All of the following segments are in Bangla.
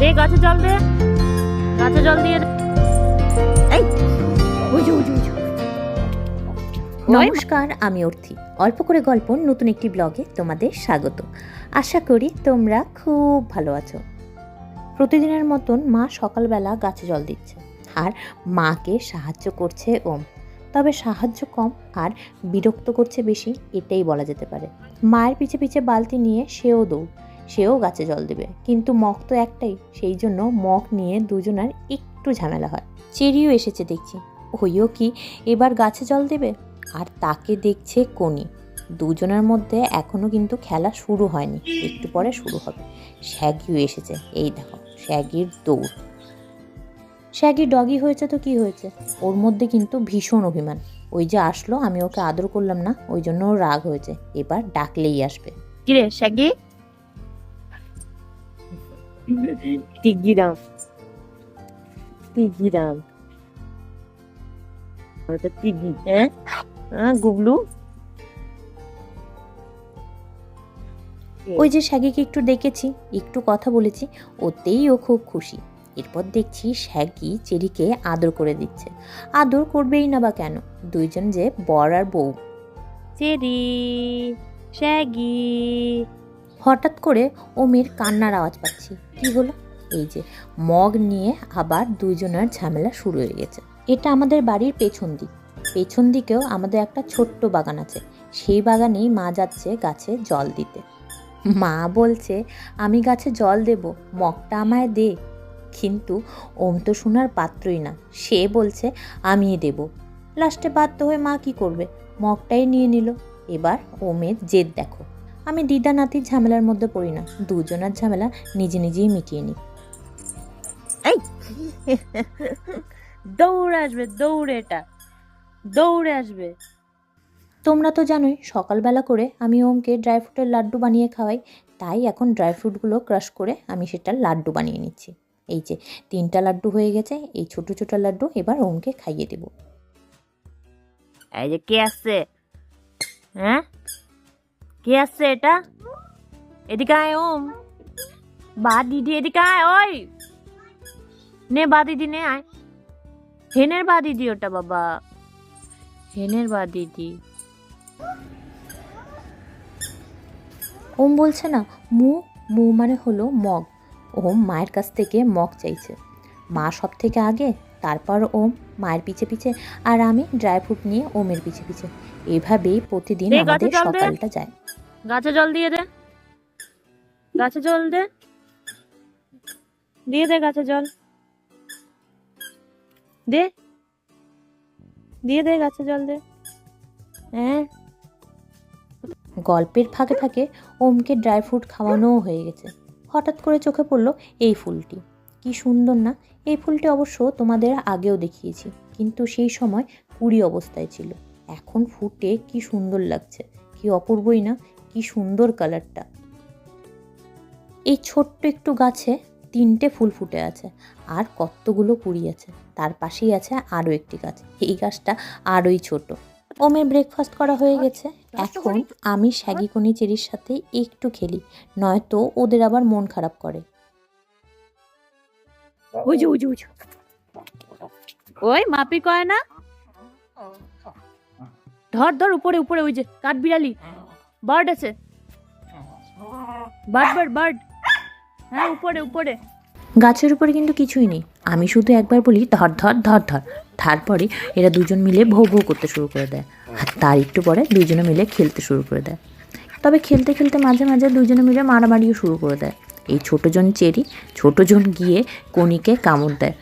দে, গাছে জল দে। গাছে জল দিয়ে নমস্কার, আমি অর্থি। অল্প করে গল্প, নতুন একটি ব্লগে তোমাদের স্বাগত। আশা করি তোমরা খুব ভালো আছো। প্রতিদিনের মতন মা সকালবেলা গাছে জল দিচ্ছে। আর মাকে সাহায্য করছে ওম। তবে সাহায্য কম আর বিরক্ত করছে বেশি, এটাই বলা যেতে পারে। মায়ের পিছে পিছে বালতি নিয়ে সেও দৌড়। সেও গাছে জল দেবে। কিন্তু মগ তো একটাই, সেই জন্য মগ নিয়ে দুজনার একটু ঝামেলা হয়। চেরিও এসেছে দেখছি। ওইও কি এবার গাছে জল দেবে? আর তাকে দেখছে কোনি। দুজনের মধ্যে এখনও কিন্তু খেলা শুরু হয়নি। একটু পরে শুরু হবে। শ্যাগিও এসেছে। এই দেখো, শ্যাগির দৌড়। শ্যাগি ডগি হয়েছে তো কি হয়েছে? ওর মধ্যে কিন্তু ভীষণ অভিমান। ওই যে আসলো, আমি ওকে আদর করলাম না, ওই জন্য ওর রাগ হয়েছে। এবার ডাকলেই আসবে। কিরে শ্যাগি? টিগিরাম টিগিরাম ওটা টিগি হ্যাঁ হ্যাঁ গুগলু ওই যে শ্যাগিকে একটু ডেকেছি একটু কথা বলেছি ওতেই ও খুব খুশি। এরপর দেখছি শ্যাগি চেরিকে আদর করে দিচ্ছে। আদর করবেই না বা কেন? দুইজন যে বর আর বউ। চেরি শ্যাগি হঠাৎ করে ওমের কান্নার আওয়াজ পাচ্ছি। কি হলো? এই যে, মগ নিয়ে আবার দুইজনের ঝামেলা শুরু হয়ে গেছে। এটা আমাদের বাড়ির পেছন দিক। পেছন দিকেও আমাদের একটা ছোট্ট বাগান আছে। সেই বাগানেই মা যাচ্ছে গাছে জল দিতে। মা বলছে, আমি গাছে জল দেব, মগটা আমায় দে। কিন্তু ওম তো শোনার পাত্রই না। সে বলছে, আমিই দেব। লাস্টে বাধ্য হয়ে মা কি করবে? মগটাই নিয়ে নিল। এবার ওমের জেদ দেখো। আমি দিদা নাতির ঝামেলার মধ্যে পড়ি না। দুজনের ঝামেলা নিজে নিজেই মিটিয়ে নিই। দৌড়ে আসবে দৌড়ে এটা। দৌড়ে আসবে। তোমরা তো জানোই সকালবেলা করে আমি ওমকে ড্রাই ফ্রুটের লাড্ডু বানিয়ে খাওয়াই। তাই এখন ড্রাই ফ্রুটগুলো ক্রাশ করে আমি সেটা লাড্ডু বানিয়ে নিচ্ছি। এই যে তিনটা লাড্ডু হয়ে গেছে এই ছোট ছোট লাড্ডু এবার ওমকে খাইয়ে দেবো। এই যে কে আসছে? হ্যাঁ? কে আসছে এটা? এদিকে আয় ওম। বা দিদি এদিকে আয় ওই। নে বা দিদি নে আয়। হেনের বা দিদি ওটা বাবা। হেনের বা দিদি। ওম বলছে না মু মু মানে হলো মগ। ওম মায়ের কাছ থেকে মগ চাইছে। মা সব থেকে আগে তারপর ওম মায়ের পিছে পিছে আর আমি ড্রাই ফ্রুট নিয়ে ওমের পিছে পিছে। এভাবেই প্রতিদিন আমাদের সকালটা যায়। গাছে জল দিয়ে দে। গাছে জল দে। দিয়ে দে গাছে জল। দে। দিয়ে দে গাছে জল দে। হ্যাঁ। গল্পের ফাঁকে ফাঁকে ওমকে ড্রাই ফ্রুট খাওয়ানোও হয়ে গেছে। হঠাৎ করে চোখে পড়ল এই ফুলটি। কি সুন্দর না? এই ফুলটি অবশ্য তোমাদের আগেও দেখিয়েছি, কিন্তু সেই সময় কুড়ি অবস্থায় ছিল। এখন ফুটে কি সুন্দর লাগছে। কি অপূর্বই না? কি সুন্দর কালারটা। এই ছোট্ট একটু গাছে তিনটে ফুল ফুটে আছে, আর কতগুলো কুড়ি আছে। তার পাশেই আছে আরও একটি গাছ, এই গাছটা আরোই ছোট। ওমের ব্রেকফাস্ট করা হয়ে গেছে। এখন আমি শ্যাগিকনি চেরির সাথে একটু খেলি, নয়তো ওদের আবার মন খারাপ করে। ওই মাপি কয় না? ধর ধর, উপরে উপরে, ওই যে কাঠ বিড়ালি বার্ড আছে। Bird bird bird. হ্যাঁ উপরে উপরে। গাছের উপরে কিন্তু কিছুই নেই। আমি শুধু একবার বলি ধর ধর ধর ধর। তারপরে এরা দুজন মিলে ভৌ ভৌ করতে শুরু করে দেয়। আর তার একটু পরে দুজনে মিলে খেলতে শুরু করে দেয়। তবে খেলতে খেলতে মাঝে মাঝে দুজনে মিলে মারামারিও শুরু করে দেয়। এই ছোটোজন চেরি ছোটোজন গিয়ে কনিকে কামড় দেয়।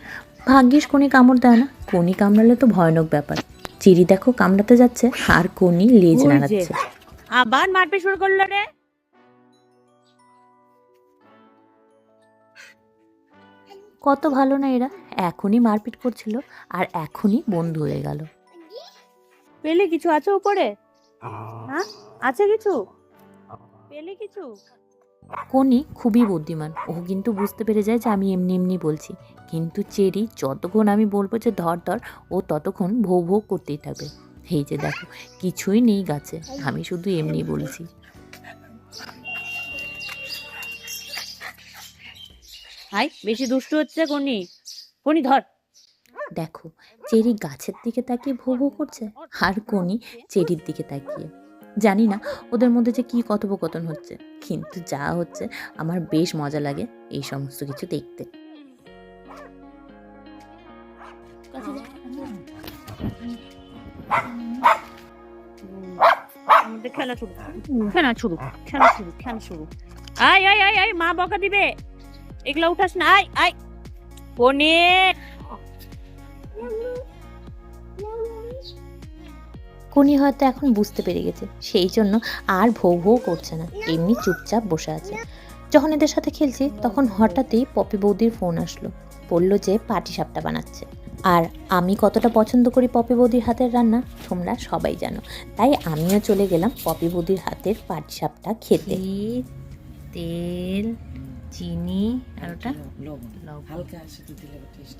ভাগ্যিস কোনি কামড় দেয় না। কোনি কামড়ালে তো ভয়ানক ব্যাপার। চিরি দেখো কামড়াতে যাচ্ছে আর কোনি লেজ নাড়াচ্ছে। আবার মারপিট শুরু করল রে? কত ভালো না এরা। এখনই মারপিট করছিল আর এখনই বন্ধু হয়ে গেল। পেলে কিছু আছে উপরে? হ্যাঁ? আছে কিছু? পেলে কিছু? কোনি খুবই বুদ্ধিমান। ও কিন্তু বুঝতে পেরে যায় যে আমি এমনি এমনি বলছি। কিন্তু চেরি যতক্ষণ আমি বলব যে ধর ধর, ও ততক্ষণ ভৌ ভৌ করতেই থাকবে। এই যে দেখো কিছুই নেই গাছে। আমি শুধু এমনি বলছি। হাই বেশি দুষ্টু হচ্ছে কোনি। কোনি ধর। দেখো চেরি গাছের দিকে তাকিয়ে ভো ভো করছে আর কোনি চেরির দিকে তাকিয়ে। জানি না ওদের মধ্যে যে কী কথোপকথন হচ্ছে কিন্তু যা হচ্ছে আমার বেশ মজা লাগে এই সমস্ত কিছু দেখতে। আমাদের খেলা শুরু। খেলা শুরু খেলা শুরু খেলা শুরু। আয় আয় আয় আয়, মা বকা দিবে। এগুলো উঠাস না, আয় আয়। কোনি কোনি হয়তো এখন বুঝতে পেরে গেছে, সেই জন্য আর ভৌ ভৌ করছে না, এমনি চুপচাপ বসে আছে। যখন এদের সাথে খেলছি, তখন হঠাৎই পপি বৌদির ফোন আসলো, বলল যে পাটি সাপটা বানাচ্ছে। আর আমি কতটা পছন্দ করি পপি বৌদির হাতের রান্না তোমরা সবাই জানো। তাই আমিও চলে গেলাম পপি বৌদির হাতের পাটসাপটা খেতে। তেল চিনি আর ওটা? লবণ। লবণ। হালকা দিলে টেস্ট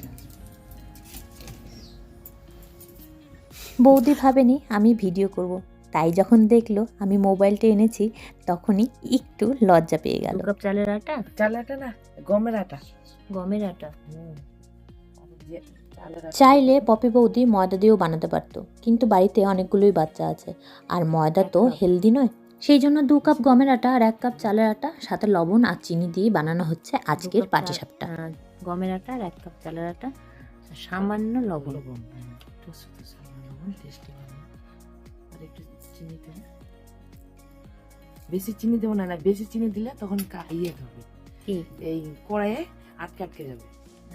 বৌদি ভাবেনি আমি ভিডিও করব। তাই যখন দেখল আমি মোবাইলটা এনেছি তখনই একটু লজ্জা পেয়ে গেল। কাপ চালের আটা? চাল আটা না গমের আটা। গমের আটা? হুম। চাইলে পপি বৌদি ময়দা দিয়েও বানাতে পারতো কিন্তু বাড়িতে অনেকগুলোই বাচ্চা আছে। আর ময়দা তো হেলদি নয়। সেই জন্য দু কাপ গমের আটা আর এক কাপ চালের আটা সাথে লবণ আর চিনি দিয়ে বানানো হচ্ছে আজকের পাটিসাপটা। গমের আটা আর এক কাপ চালের আটা সামান্য লবণ। বেশি চিনি দেবো না না বেশি চিনি দিলে তখন ইয়ে হবে এই কড়াইয়ে আটকে আটকে যাবে।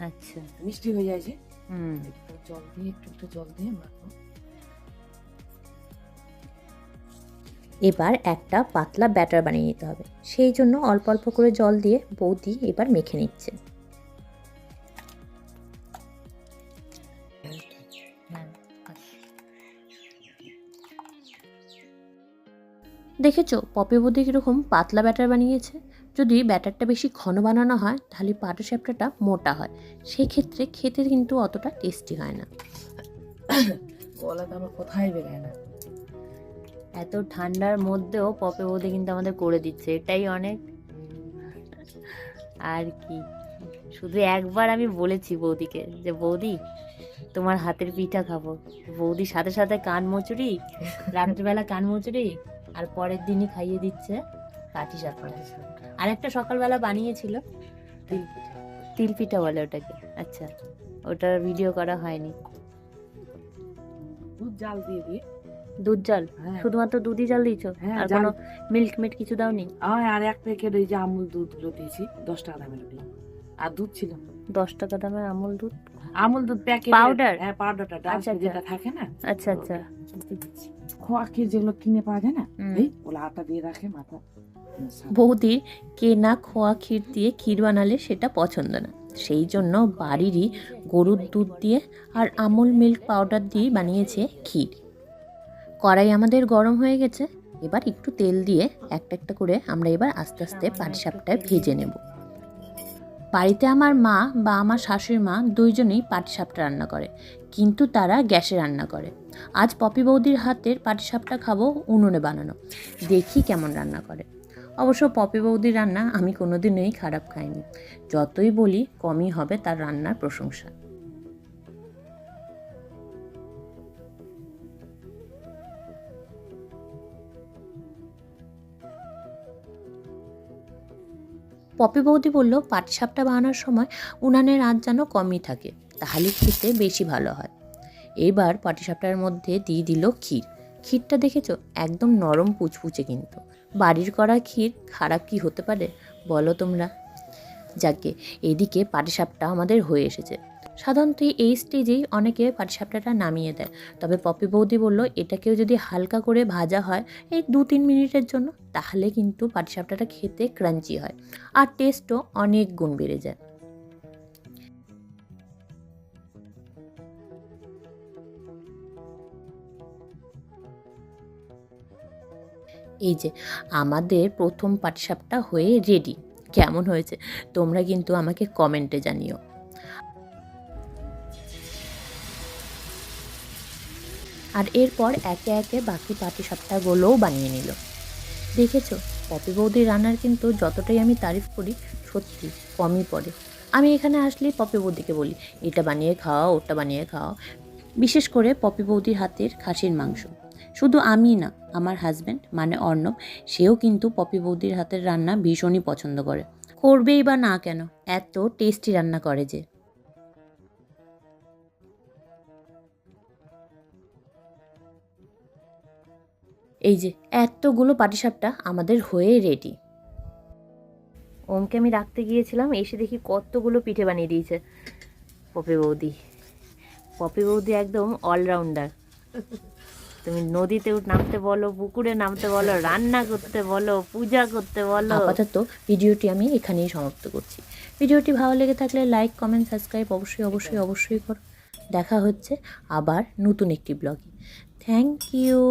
আচ্ছা। মিষ্টি হয়ে যায় যে। জল দিয়ে একটু একটু জল দিয়ে মাখো। এবার একটা পাতলা ব্যাটার বানিয়ে নিতে হবে। সেই জন্য অল্প অল্প করে জল দিয়ে বৌদি এবার মেখে নিচ্ছে। দেখেছ? পপি বৌদি কীরকম পাতলা ব্যাটার বানিয়েছে? যদি ব্যাটারটা বেশি ঘন বানানো হয়, তাহলে পাটিসাপটাটা মোটা হয়। সেই ক্ষেত্রে খেতে কিন্তু অতটা টেস্টি হয় না। আমার কোথায় বেরোয় না? এত ঠান্ডার মধ্যেও পপে বৌদি কিন্তু আমাদের করে দিচ্ছে, এটাই অনেক। আর কি? শুধু একবার আমি বলেছি বৌদিকে যে, বৌদি, তোমার হাতের পিঠা খাব। বৌদির সাথে সাথে কান মুচুরি রাত্রিবেলা কান মুচুরি আর পরের দিনই খাইয়ে দিচ্ছে কাঠি সাপটা আর একটা সকালবেলা বানিয়েছিল। তিল পিঠা। বলে ওটাকে। আচ্ছা ওটার ভিডিও করা হয়নি। দুধ জাল দিয়ে দিয়ে। দুধ জল? হ্যাঁ। শুধুমাত্র দুধই জল দিয়েছ? হ্যাঁ, আর কোনো মিল্ক মিট কিছু দাওনি? আর আর এক প্যাকেট ওই যে আমুল দুধগুলো দিয়েছি দশ টাকা দামের আর দুধ ছিল। দশ টাকা দামের আমুল দুধ? আমুল দুধ প্যাকেট Powder? হ্যাঁ পাউডারটা আচ্ছা, আচ্ছা। যেটা থাকে না? আচ্ছা আচ্ছা। খোয়া যেগুলো কিনে পাওয়া যায় না হুম। এই ওগুলো আটা দিয়ে রাখে মাথা। বৌদির কেনা খোয়া ক্ষীর দিয়ে ক্ষীর বানালে সেটা পছন্দ না। সেই জন্য বাড়িরই গরুর দুধ দিয়ে আর আমুল মিল্ক পাউডার দিয়ে বানিয়েছে ক্ষীর। কড়াই আমাদের গরম হয়ে গেছে এবার একটু তেল দিয়ে একটা একটা করে আমরা এবার আস্তে আস্তে পাটিসাপটায় ভেজে নেব। বাড়িতে আমার মা বা আমার শাশুড়ি মা দুইজনেই পাটিসাপটা রান্না করে, কিন্তু তারা গ্যাসে রান্না করে। আজ পপি বৌদির হাতের পাটিসাপটা খাব উনুনে বানানো। দেখি কেমন রান্না করে। অবশ্য পপি বৌদির রান্না আমি কোনোদিনই খারাপ খাইনি। যতই বলি, কমই হবে তার রান্নার প্রশংসা। পপি বৌদি বলল, পাটিসাপটা বানানোর সময় উনানের আঁচ যেন কমই থাকে, তাহলে খেতে বেশি ভালো হয়। এবার পাটিসাপটার মধ্যে দিয়ে দিল ক্ষীর। ক্ষীরটা দেখেছ? একদম নরম পুচপুচে কিন্তু। বাড়ির করা ক্ষীর খারাপ কি হতে পারে বলো তোমরা? যাকে এদিকে পাটিসাপটা আমাদের হয়ে এসেছে। সাধারণত এই স্টেজেই অনেকে পাটিসাপটাটা নামিয়ে দেয়। তবে পপি বৌদি বলল, এটাকেও যদি হালকা করে ভাজা হয় এই দু তিন মিনিটের জন্য, তাহলে কিন্তু পাটিসাপটাটা খেতে ক্রাঞ্চি হয় আর টেস্টও অনেক গুণ বেড়ে যায়। এই যে, আমাদের প্রথম পাটিসাপটা হয়ে রেডি কেমন হয়েছে? তোমরা কিন্তু আমাকে কমেন্টে জানিও। আর এরপর একে একে বাকি পাটিসাপটাগুলোও বানিয়ে নিল। দেখেছ, পপি বৌদির রান্নার কিন্তু যতটাই আমি তারিফ করি, সত্যি কমই পড়ে। আমি এখানে আসলে পপি বৌদিকে বলি, এটা বানিয়ে খাওয়া ওটা বানিয়ে খাওয়া বিশেষ করে পপি বৌদির হাতের খাসির মাংস। শুধু আমি না, আমার হাজব্যান্ড মানে অর্ণব, সেও কিন্তু পপি বৌদির হাতের রান্না ভীষণই পছন্দ করে। করবেই বা না কেন, এত টেস্টি রান্না করে যে। এই যে এতগুলো পাটিসাপটা আমাদের হয়ে রেডি ওমকে আমি রাখতে গিয়েছিলাম এসে দেখি কতগুলো পিঠে বানিয়ে দিয়েছে। পপি বৌদি। পপি বৌদি একদম অলরাউন্ডার তুমি নদীতে নামতে বলো পুকুরে নামতে বলো রান্না করতে বলো পূজা করতে বলো। আপাতত ভিডিওটি আমি এখানেই সমাপ্ত করছি। ভিডিওটি ভালো লেগে থাকলে লাইক কমেন্ট সাবস্ক্রাইব অবশ্যই অবশ্যই অবশ্যই করো। দেখা হচ্ছে আবার নতুন একটি ব্লগে থ্যাংক ইউ